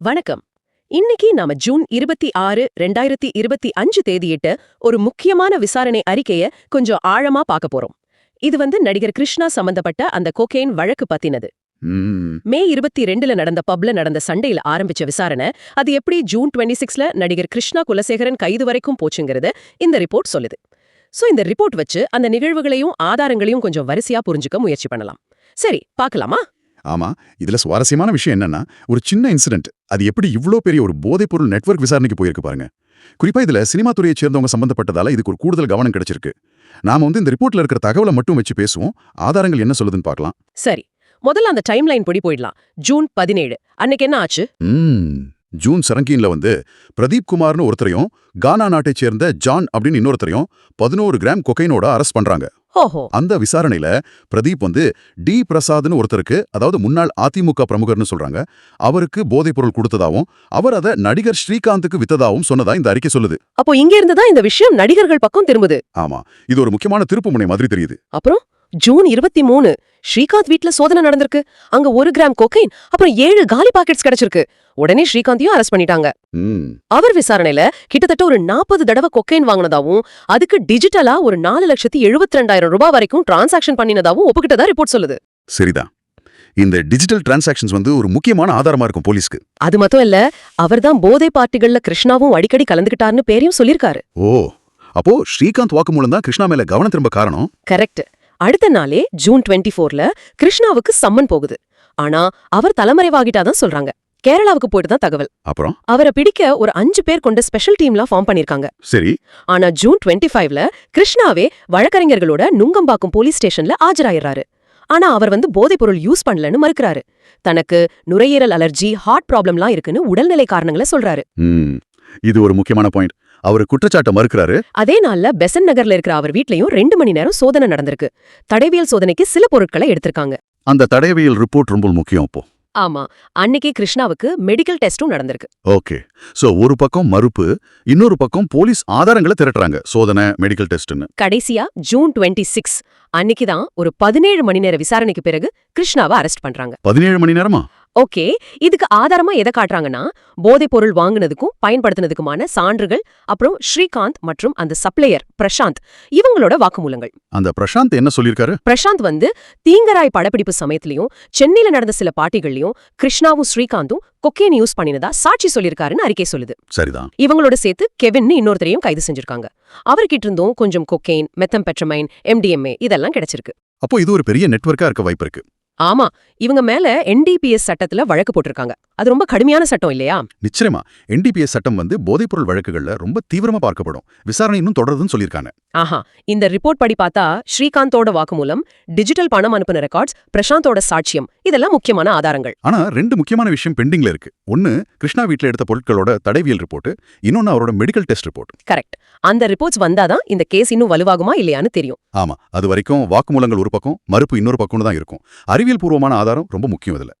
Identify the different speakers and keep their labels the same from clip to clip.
Speaker 1: வணக்கம். இன்னைக்கு நாம ஜூன் இருபத்தி ஆறு ரெண்டாயிரத்தி இருபத்தி அஞ்சு தேதியிட்ட ஒரு முக்கியமான விசாரணை அறிக்கைய கொஞ்சம் ஆழமா பார்க்க போறோம். இது வந்து நடிகர் கிருஷ்ணா சம்பந்தப்பட்ட அந்த கொகேன் வழக்கு பத்தினது.
Speaker 2: ம்,
Speaker 1: மே இருபத்தி ரெண்டுல நடந்த பப்ல நடந்த சண்டையில ஆரம்பிச்ச விசாரணை அது எப்படி ஜூன் டுவெண்ட்டி சிக்ஸ்ல நடிகர் கிருஷ்ணா குலசேகரன் கைது வரைக்கும் போச்சுங்கிறத இந்த ரிப்போர்ட் சொல்லுது. சோ இந்த ரிப்போர்ட் வச்சு அந்த நிகழ்வுகளையும் ஆதாரங்களையும் கொஞ்சம் வரிசையா புரிஞ்சுக்க முயற்சி பண்ணலாம். சரி பார்க்கலாமா
Speaker 2: ஆமா இதுல சுவாரஸ்யமான விஷயம் என்னன்னா ஒரு சின்ன இன்சிடென்ட். அது எப்படி இவ்ளோ பெரிய ஒரு போதைப்பொருள் நெட்வொர்க் விசாரணைக்கு போயிருக்கு பாருங்க. குறிப்பா இதுல சினிமா துறையை சேர்ந்தவங்க சம்பந்தப்பட்டதால இதுக்கு ஒரு கூடுதல் கவனம் கிடைச்சிருக்கு. நாம வந்து இந்த ரிப்போர்ட்ல இருக்கிற தகவலை மட்டும் வச்சு பேசுவோம். ஆதாரங்கள் என்ன சொல்லுதுன்னு பார்க்கலாம்.
Speaker 1: சரி முதல்ல அந்த டைம்லைன் படி போயிடலாம். ஜூன் பதினேழு. அன்னைக்கு என்ன ஆச்சு?
Speaker 2: ஜூன் செவன்டீன்ல வந்து பிரதீப் குமார்னு ஒருத்தரையும் கானா நாட்டைச் சேர்ந்த ஜான் அப்படின்னு இன்னொருத்தரையும் பதினோரு கிராம் கொகைனோட அரெஸ்ட் பண்றாங்க. அந்த விசாரணையில பிரதீப் வந்து டி பிரசாத்னு ஒருத்தருக்கு அதாவது முன்னாள் அதிமுக பிரமுகர்னு சொல்றாங்க அவருக்கு போதைப் பொருள் கொடுத்ததாவும் அவர் அதை நடிகர் ஸ்ரீகாந்துக்கு வித்ததாவும் சொன்னதா இந்த அறிக்கை சொல்லுது.
Speaker 1: அப்போ இங்க இருந்து தான் இந்த விஷயம் நடிகர்கள் பக்கம் திரும்புது.
Speaker 2: ஆமா. இது ஒரு முக்கியமான திருப்புமுனை மாதிரி தெரியுது.
Speaker 1: அப்புறம்? ஜூன் இருபத்தி மூணு. ஸ்ரீகாந்த் வீட்ல சோதனை நடந்திருக்கு. அங்க ஒரு கிராம் கொக்கைன் அப்புறம் ஏழு காலி பாக்கெட்ஸ் கிடைச்சிருக்கு. உடனே ஸ்ரீகாந்தையும் அரெஸ்ட் பண்ணிட்டாங்க. அவர் விசாரணையில கிட்டத்தட்ட ஒரு நாற்பது தடவை கொக்கைன் வாங்கினதாவும் அதுக்கு டிஜிட்டலா ஒரு நாலு லட்சத்தி எழுபத்தி ரெண்டாயிரம் ரூபாய் வரைக்கும் டிரான்சாக்ஷன் பண்ணினதாவும் ஒப்புக்கிட்டதா ரிப்போர்ட் சொல்லுது.
Speaker 2: சரிதான். இந்த டிஜிட்டல் டிரான்சாக்ஷன்ஸ் வந்து ஒரு முக்கியமான ஆதாரமா இருக்கும் போலீஸ்க்கு.
Speaker 1: அது மட்டும் இல்ல அவர்தான் போதை பார்ட்டிகள்ல கிருஷ்ணாவும் அடிக்கடி கலந்துகிட்டாருன்னு பேரையும் சொல்லிருக்காரு
Speaker 2: ஓ அப்போ ஸ்ரீகாந்த் வாக்குமூலம் தான் கிருஷ்ணா மேல கவனம் திரும்ப காரணம்?
Speaker 1: கரெக்ட் அடுத்த நாளே ஜூன் டுவெண்ட்டி ஃபோர்ல கிருஷ்ணாவுக்கு சம்மன் போகுது. ஆனா அவர் தலைமறைவாகிட்டாதான் சொல்றாங்க. கேரளாவுக்கு போயிட்டு தான் தகவல்.
Speaker 2: அப்புறம்?
Speaker 1: அவரை பிடிக்க ஒரு அஞ்சு பேர் கொண்ட ஸ்பெஷல் டீம்லாம் ஃபார்ம் பண்ணிருக்காங்க
Speaker 2: சரி.
Speaker 1: ஆனா ஜூன் டுவெண்ட்டி ஃபைவ்ல கிருஷ்ணாவே வழக்கறிஞர்களோட நுங்கம்பாக்கம் போலீஸ் ஸ்டேஷன்ல ஆஜராயிடுறாரு ஆனா அவர் வந்து போதைப்பொருள் யூஸ் பண்ணலன்னு மறுக்கிறாரு. தனக்கு நுரையீரல் அலர்ஜி ஹார்ட் ப்ராப்ளம்லாம் இருக்குன்னு உடல்நிலை காரணங்களை சொல்றாரு.
Speaker 2: இது ஒரு முக்கியமான பாயிண்ட். அவர் குற்றச்சாட்டை மறுக்கிறாரு.
Speaker 1: அதே நாள்ல பெசன் நகர்ல இருக்கிற அவர் வீட்லயும் ரெண்டு மணி நேரம் சோதனை நடந்திருக்கு. தடவியல் சோதனைக்கு சில பொருட்களை எடுத்திருக்காங்க.
Speaker 2: அந்த தடயவியல் ரிப்போர்ட் ரொம்ப முக்கியம் இப்போ
Speaker 1: ஆமா. அன்னைக்கு கிருஷ்ணாவுக்கு மெடிக்கல் டெஸ்டும் நடந்திருக்கு.
Speaker 2: ஓகே. சோ ஒரு பக்கம் மறுப்பு இன்னொரு பக்கம் போலீஸ் ஆதாரங்களை திரட்டுறாங்க. சோதனை மெடிக்கல் டெஸ்ட்னு
Speaker 1: கடைசியா ஜூன் டுவெண்ட்டி சிக்ஸ். அன்னைக்கு தான் ஒரு பதினேழு மணி நேர விசாரணைக்கு பிறகு கிருஷ்ணாவை அரெஸ்ட் பண்றாங்க.
Speaker 2: பதினேழு மணி நேரமா?
Speaker 1: ஓகே இதுக்கு ஆதாரமா எதை காட்டுறாங்கன்னா போதைப் பொருள் வாங்குனதுக்கும் பயன்படுத்தினதுக்குமான சான்றுகள் அப்புறம் ஸ்ரீகாந்த் மற்றும் அந்த சப்ளையர் பிரசாந்த் இவங்களோட வாக்குமூலங்கள்.
Speaker 2: அந்த பிரசாந்த் என்ன சொல்லியிருக்காரு?
Speaker 1: பிரசாந்த் வந்து தீங்கராய் படப்பிடிப்பு சமயத்திலயும் சென்னையில நடந்த சில பார்ட்டிகள்லயும் கிருஷ்ணாவும் ஸ்ரீகாந்தும் கொக்கேன் யூஸ் பண்ணினதா சாட்சி சொல்லியிருக்காருன்னு அறிக்கை சொல்லுது.
Speaker 2: சரிதான்.
Speaker 1: இவங்களோட சேர்த்து கெவின்னு இன்னொருத்தரையும் கைது செஞ்சிருக்காங்க. அவர்கிட்ட இருந்தும் கொஞ்சம் கொக்கெயின் மெத்தம்பெட்ரமைன் எம்டிஎம்ஏ இதெல்லாம் கிடைச்சிருக்கு.
Speaker 2: அப்போ இது ஒரு பெரிய நெட்வொர்க்கா இருக்க வாய்ப்பு இருக்கு.
Speaker 1: ஆமா இவங்க மேல என்டிபிஎஸ் சட்டத்துல வழக்கு போட்டிருக்காங்க. அது ரொம்ப கடுமையான சட்டம் இல்லையா?
Speaker 2: நிச்சயமா. என்டிபிஎஸ் சட்டம் வந்து போதைப்பொருள் வழக்குகள்ல ரொம்ப தீவிரமா பார்க்கப்படும். விசாரணை இன்னும் தொடருதுன்னு சொல்லியிருக்காங்க.
Speaker 1: ஆஹா இந்த ரிப்போர்ட் படி பார்த்தா ஸ்ரீகாந்தோட வாக்குமூலம் டிஜிட்டல் பணம் அனுப்பின ரெக்கார்ட்ஸ் பிரசாந்தோட சாட்சியம் இதெல்லாம் முக்கியமான ஆதாரங்கள்.
Speaker 2: ஆனா ரெண்டு முக்கியமான விஷயம் பெண்டிங்ல இருக்கு. ஒன்னு கிருஷ்ணா வீட்ல எடுத்த பொருட்களோட தடவியல் ரிப்போர்ட் இன்னொன்னு அவரோட மெடிக்கல் டெஸ்ட் ரிப்போர்ட்.
Speaker 1: கரெக்ட். அந்த ரிப்போர்ட்ஸ் வந்தாதான் இந்த கேஸ் இன்னும் வலுவாகுமா இல்லையான்னு தெரியும்.
Speaker 2: ஆமா அது வரைக்கும் வாக்குமூலங்கள் ஒரு பக்கம் மறுப்பு இன்னொரு பக்கம்னு தான் இருக்கும். அறிவியல் பூர்வமான ஆதாரம் ரொம்ப முக்கியம் இதுல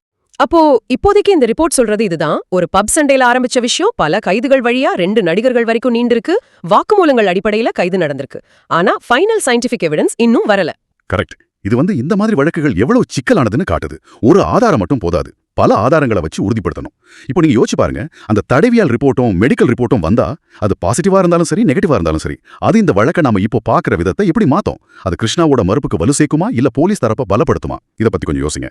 Speaker 1: அப்போ இப்போதைக்கு இந்த ரிப்போர்ட் சொல்றது இதுதான். ஒரு பப் சண்டையில ஆரம்பிச்ச விஷயம் பல கைதுகள் வழியா ரெண்டு நடிகர்கள் வரைக்கும் நீண்டிருக்கு. வாக்குமூலங்கள் அடிப்படையில கைது நடந்திருக்கு. ஆனா ஃபைனல் சயின்டிபிக் எவிடன்ஸ் இன்னும் வரல.
Speaker 2: கரெக்ட் இது வந்து இந்த மாதிரி வழக்குகள் எவ்வளவு சிக்கலானதுன்னு காட்டுது. ஒரு ஆதாரம் மட்டும் போதாது. பல ஆதாரங்களை வச்சு உறுதிப்படுத்தணும். இப்போ நீங்க யோசிச்சு பாருங்க. அந்த தடவியால் ரிப்போர்ட்டும் மெடிக்கல் ரிப்போர்ட்டும் வந்தா அது பாசிட்டிவா இருந்தாலும் சரி நெகட்டிவா இருந்தாலும் சரி அது இந்த வழக்கை நாம இப்போ பாக்குற விதத்தை எப்படி மாத்தோம்? அது கிருஷ்ணாவோட மறுப்புக்கு வலு சேர்க்குமா? இல்ல போலீஸ் தரப்ப பலப்படுத்துமா? இத பத்தி கொஞ்சம் யோசிங்க.